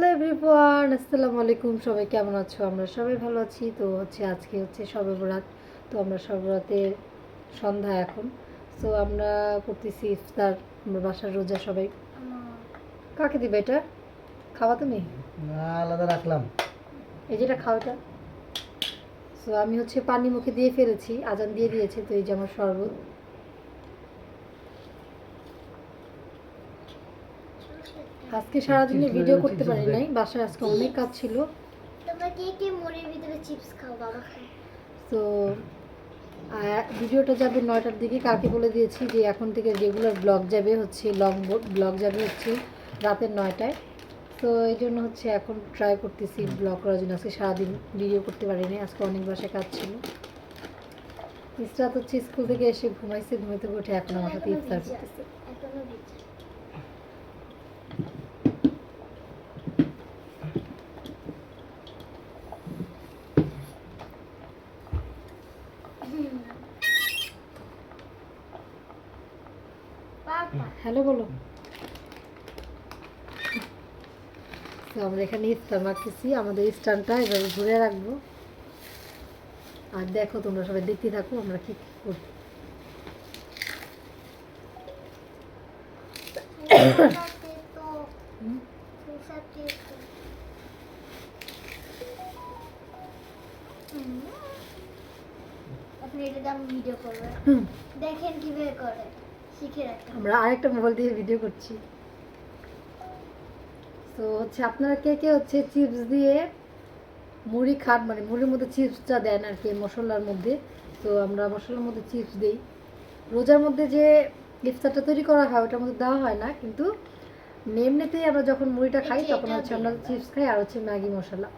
Hello everyone আসসালামু আলাইকুম। সবাই কেমন আছো? আমরা সবাই ভালো আছি। তো হচ্ছে আজকে হচ্ছে সবে বরাত তো আমরা সবে বরাতের সন্ধ্যা এখন। তো আমরা করতেছি ইফতার। আমরা বাসার রোজা সবাই। কাকে দিবে এটা? খাওয়া তুমি? আলাদা রাখলাম। এই যেটা খাওয়াটা তো আমি হচ্ছে পানি মুখে দিয়ে ফেলেছি আজান দিয়ে দিয়েছে তো এই যে আমার শরবত। আজকে সারাদিনে ভিডিও করতে পারি নাই বাসায় আজকে অনেক কাজ ছিল। তোমরা কে কে মুড়ির ভিতরে চিপস খাও বাবা তো ভিডিওটা যাবে নয়টার দিকে। কাকে বলে দিয়েছি যে এখন থেকে রেগুলার ব্লগ যাবে হচ্ছে লং ব্লগ যাবে হচ্ছে রাতের নয়টায়। তো এই জন্য হচ্ছে এখন ট্রাই করতেছি ব্লগ করার জন্য। আজকে সারাদিন ভিডিও করতে পারিনি আজকে অনেক বাসায় কাজ ছিল। ইসরাত হচ্ছে স্কুল থেকে এসে ঘুমাইছে ঘুমাইতে উঠে এখন আমার সাথে এখনও ইফতার করতেছে। হ্যালো বলো তো আমরা এখানে ইফতার মাখতেছি আমাদের স্ট্যান্ডটা এভাবে ঘুরে রাখব আর দেখো তোমরা সবাই দেখতে থাকো আমরা কি করি। আপনি এটা দাম ভিডিও করবেন হুম। দেখেন কীভাবে করে শিখে আমরা আরেকটা মোবাইল দিয়ে ভিডিও করছি। তো হচ্ছে আপনারা কে কে হচ্ছে চিপস দিয়ে মুড়ি খান মানে মুড়ির মধ্যে চিপসটা দেন আর কি মশলার মধ্যে। তো আমরা মশলার মধ্যে চিপস দিই। রোজার মধ্যে যে ইফতারটা তৈরি করা হয় ওটার মধ্যে দেওয়া হয় না কিন্তু এমনিতেই আমরা যখন মুড়িটা খাই তখন হচ্ছে আমরা চিপস খাই আর হচ্ছে ম্যাগি মশলা।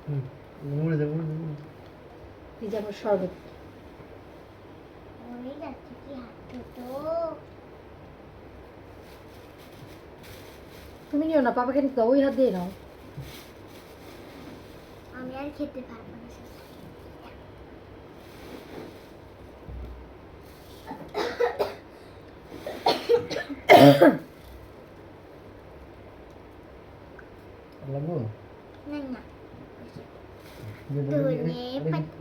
এই যে আমার শরবত ওই যাচ্ছে কি হাঁটতে তো তুমি নিও না পাপাকে নিতে ওই হাত দিয়ে নাও। আমি আর খেতে পারব না লাগবো না।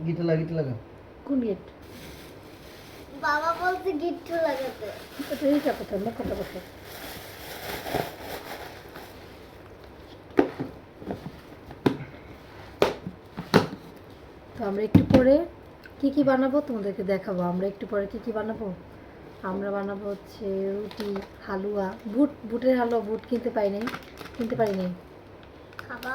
গিটে লাগা গিটে লাগা কোন গেট? বাবা বলতে গিট্টু লাগাতে। এটা এইটা কোথায়? মুখটা কোথায় তো আমরা একটু পরে কি কি বানাবো তোমাদেরকে দেখাবো। আমরা একটু পরে কি কি বানাবো? আমরা বানাবো হচ্ছে রুটি হালুয়া বুট বুটের হালুয়া বুট কিনতে পাই নাই কিনতে পারি নাই।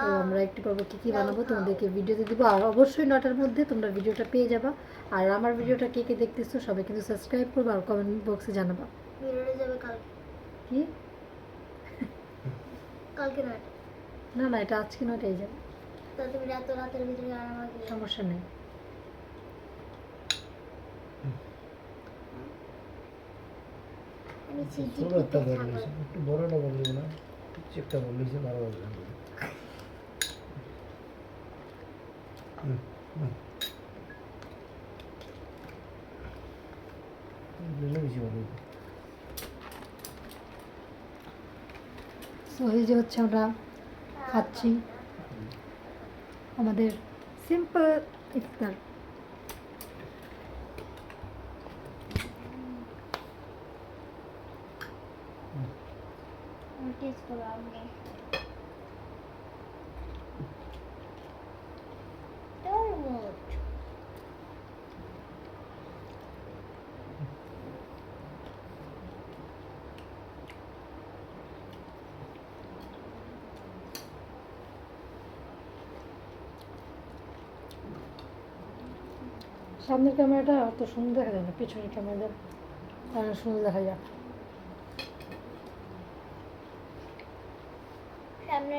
তো আমরা একটু পর্ব কী কী বানাবো। তোমাদেরকে ভিডিওতে দিব। আর অবশ্যই নটার মধ্যে তোমরা ভিডিওটা পেয়ে যাবা। আর আমার ভিডিওটা কে কে দেখতেছো সবাই কিন্তু সাবস্ক্রাইব করবা আর কমেন্ট বক্সে জানাবা। কি? কালকে না না এটা আজকে নয়টাই যাবে। তা তুমি রাত রাতের ভিতরে আর আমাকে সমস্যা নেই। একটা বড়টা বল না ভালো। সো এই যে হচ্ছে আমরা খাচ্ছি। আমাদের সিম্পল ইফতার টেস্ট করব আমি তরমুজ সামনের ক্যামেরাটা অত সুন্দর দেখা যায় না পিছনের ক্যামেরাটা সুন্দর দেখা যায়। সামনে